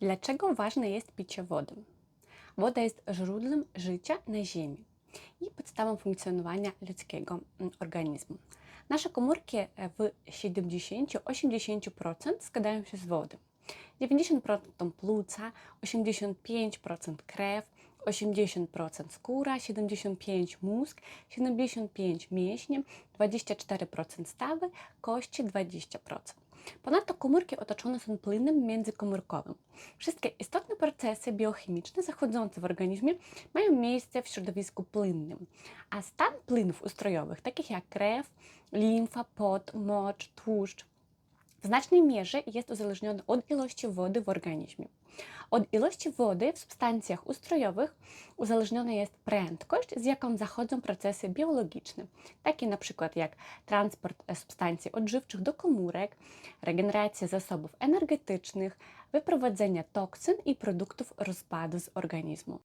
Dlaczego ważne jest picie wody? Woda jest źródłem życia na Ziemi i podstawą funkcjonowania ludzkiego mm, organizmu. Nasze komórki e, w 70-80% składają się z wody. 90% to płuca, 85% krew, 80% skóra, 75% mózg, 75% mięśnie, 24% stawy, kości 20%. Ponadto komórki otoczone są płynem międzykomórkowym. Wszystkie istotne procesy biochemiczne zachodzące w organizmie mają miejsce w środowisku płynnym, a stan płynów ustrojowych, takich jak krew, limfa, pot, mocz, tłuszcz, w znacznej mierze jest uzależniony od ilości wody w organizmie. Od ilości wody w substancjach ustrojowych uzależniona jest prędkość, z jaką zachodzą procesy biologiczne, takie na przykład jak transport e, substancji odżywczych do komórek, regeneracja zasobów energetycznych, wyprowadzenie toksyn i produktów rozpadu z organizmu.